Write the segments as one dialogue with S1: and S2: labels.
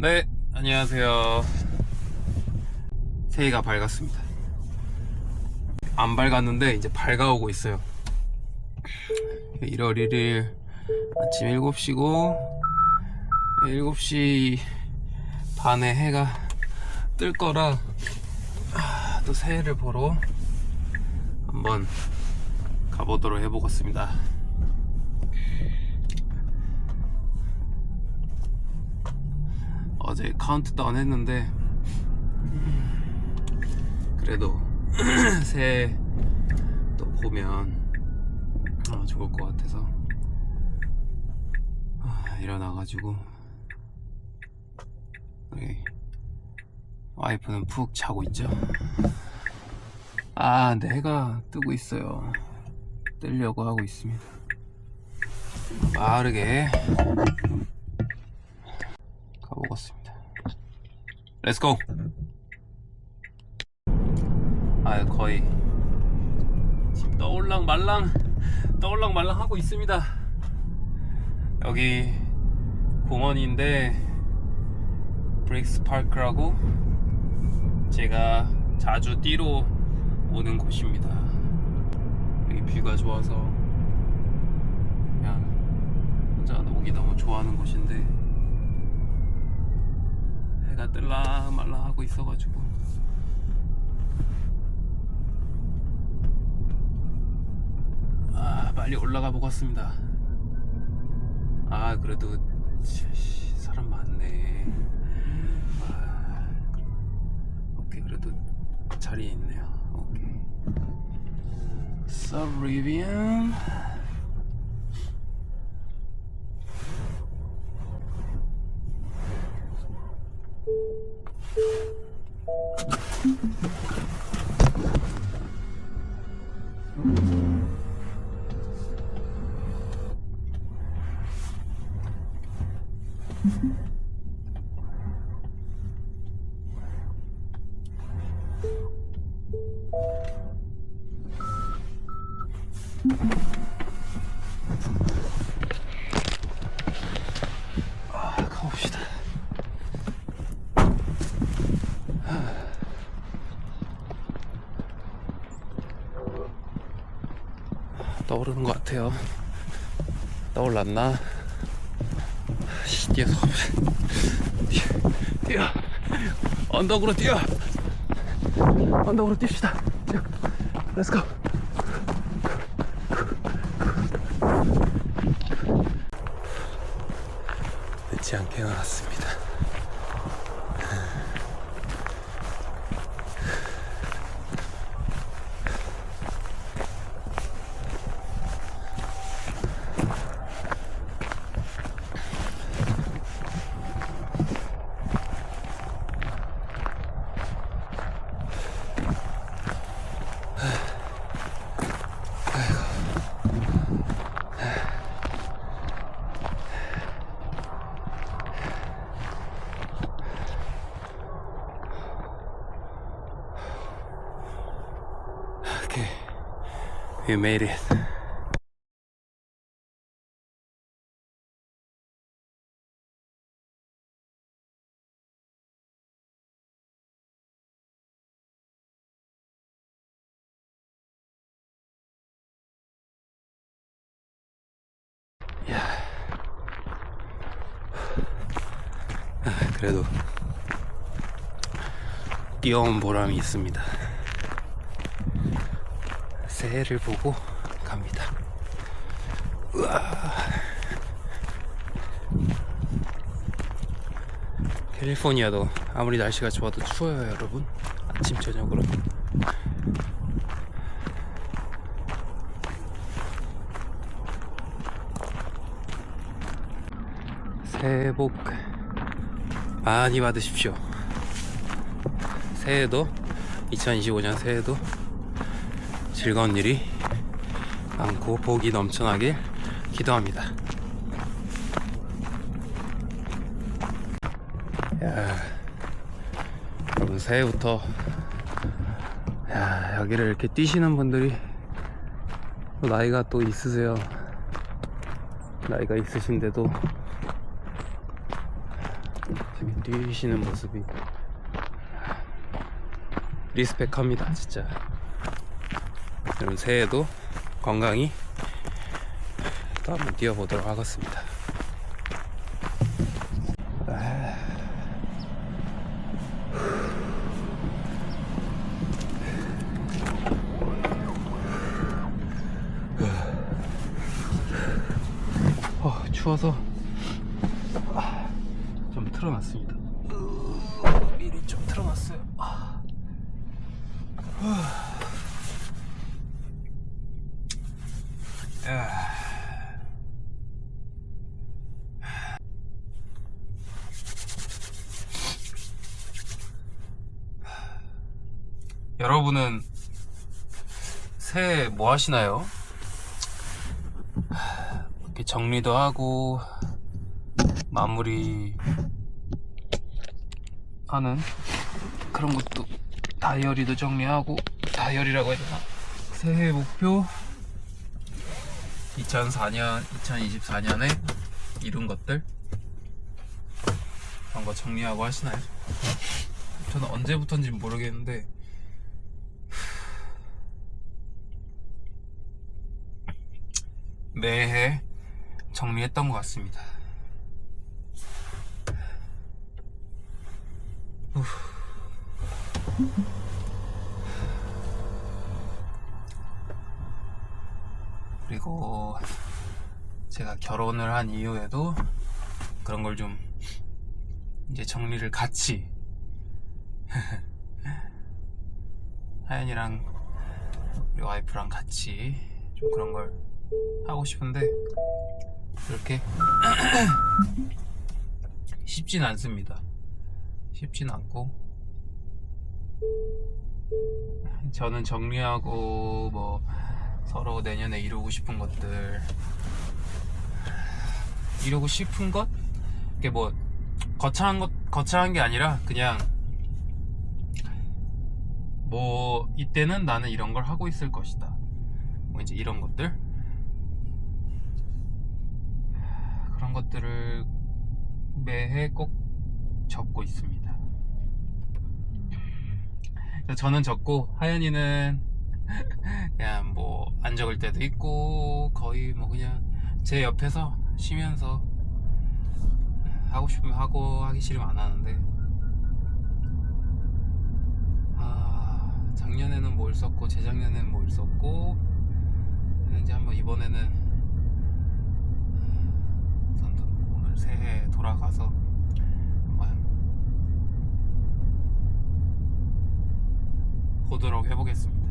S1: 네, 안녕하세요. 새해가 밝았습니다. 안 밝았는데 이제 밝아오고 있어요. 1월 1일 아침 7시고 7시 반에 해가 뜰 거라 아, 또 새해를 보러 한번 가보도록 해보겠습니다. 어제 카운트다운 했는데 그래도 새해 또 보면 어, 좋을 것 같아서 아, 일어나가지고 여기 와이프는 푹 자고 있죠. 아 해가 뜨고 있어요. 뜨려고 하고 있습니다. 빠르게 가보겠습니다. 렛츠고! 아 거의 지금 떠올랑 말랑 떠올랑 말랑 하고 있습니다. 여기 공원인데 브릭스 파크라고 제가 자주 뛰러 오는 곳입니다. 여기 뷰가 좋아서 그냥 혼자 오기 너무 좋아하는 곳인데 해가 뜰라 말라 하고 있어가지고. 아 빨리 올라가 보겠습니다. 아 그래도 씨, 사람 많네. 아, 오케이 그래도 자리 있네요. 오케이. 서브리비안 아, 가봅시다. 떠오르는 것 같아요. 떠올랐나? 씨, 뛰어서. 뛰어, 뛰어. 언덕으로 뛰어. 언덕으로 뜁시다. 뛰어. 렛츠고. 늦지 않게 일어났습니다. We made it. 야, 아, 그래도 뛰어온 보람이 있습니다. 새해를 보고 갑니다. 우와. 캘리포니아도 아무리 날씨가 좋아도 추워요, 여러분. 아침 저녁으로. 새해 복 많이 받으십시오. 새해도 2025년 새해도 즐거운 일이 많고 복이 넘쳐나길 기도합니다. 야, 여러분 새해부터 야, 여기를 이렇게 뛰시는 분들이 또 나이가 또 있으세요. 나이가 있으신데도 지금 뛰시는 모습이 리스펙합니다 진짜 여러분 새해에도 건강히 또 한번 뛰어보도록 하겠습니다 어, 추워서 아, 좀 틀어놨습니다. 으, 미리 좀 틀어놨어요. 여러분은 새해 뭐 하시나요? 이렇게 정리도 하고 마무리 하는 그런 것도 다이어리도 정리하고 다이어리라고 해야 되나 새해 목표 2004년 2024년에 이룬 것들 그런 거 정리하고 하시나요? 저는 언제부턴지 모르겠는데 매해 정리했던 것 같습니다. 후. 그리고 제가 결혼을 한 이후에도 그런 걸 좀 이제 정리를 같이 하연이랑 우리 와이프랑 같이 좀 그런 걸 하고 싶은데 그렇게 쉽진 않습니다. 쉽진 않고 저는 정리하고 뭐 서로 내년에 이루고 싶은 것들 이루고 싶은 것 이게 뭐 거창한 것 거창한 게 아니라 그냥 뭐 이때는 나는 이런 걸 하고 있을 것이다. 뭐 이제 이런 것들 그런 것들을 매해 꼭 적고 있습니다. 저는 적고 하연이는 그냥 뭐 안 적을 때도 있고 거의 뭐 그냥 제 옆에서 쉬면서 하고 싶으면 하고 하기 싫으면 안 하는데 아 작년에는 뭘 썼고 재작년에는 뭘 썼고 이제 한번 이번에는 새해 돌아가서 한번 보도록 해보겠습니다.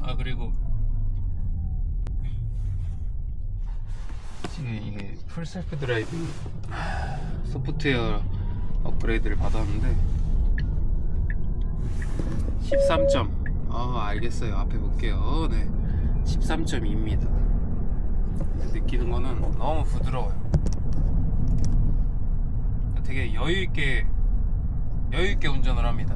S1: 아 그리고 지금 이게 풀 셀프 드라이브 소프트웨어 업그레이드를 받았는데 13점. 아 알겠어요. 앞에 볼게요. 네 13점입니다. 느끼는 거는 너무 부드러워요. 되게 여유있게 여유있게 운전을 합니다.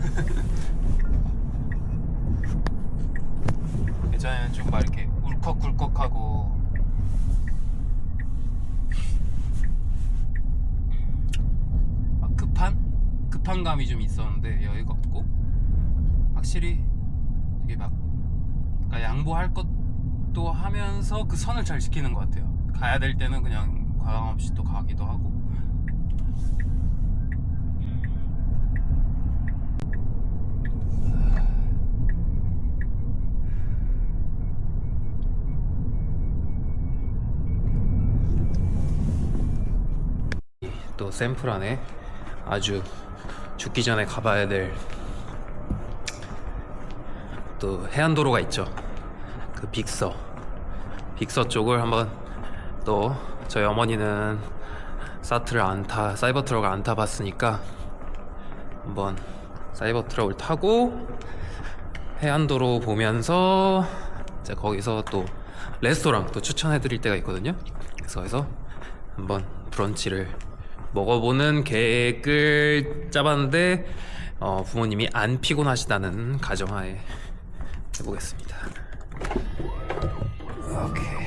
S1: 예전에는 좀막 이렇게 울컥울컥하고 막 급한 급한 감이 좀 있었는데 여유가 없고 확실히 되게 막 그러니까 양보할 것도 하면서 그 선을 잘 지키는 것 같아요. 가야 될 때는 그냥 과감 없이 또 가기도 하고. 또 샘플 안에 아주 죽기 전에 가봐야 될 또 해안도로가 있죠. 그 빅서. 빅서 쪽을 한번 또 저희 어머니는 사트를 안 타, 사이버 트럭을 안 타봤으니까 한번 사이버 트럭을 타고 해안도로 보면서 이제 거기서 또 레스토랑 또 추천해드릴 때가 있거든요. 그래서 거기서 한번 브런치를 먹어보는 계획을 짜봤는데 어, 부모님이 안 피곤하시다는 가정하에 해보겠습니다. 오케이.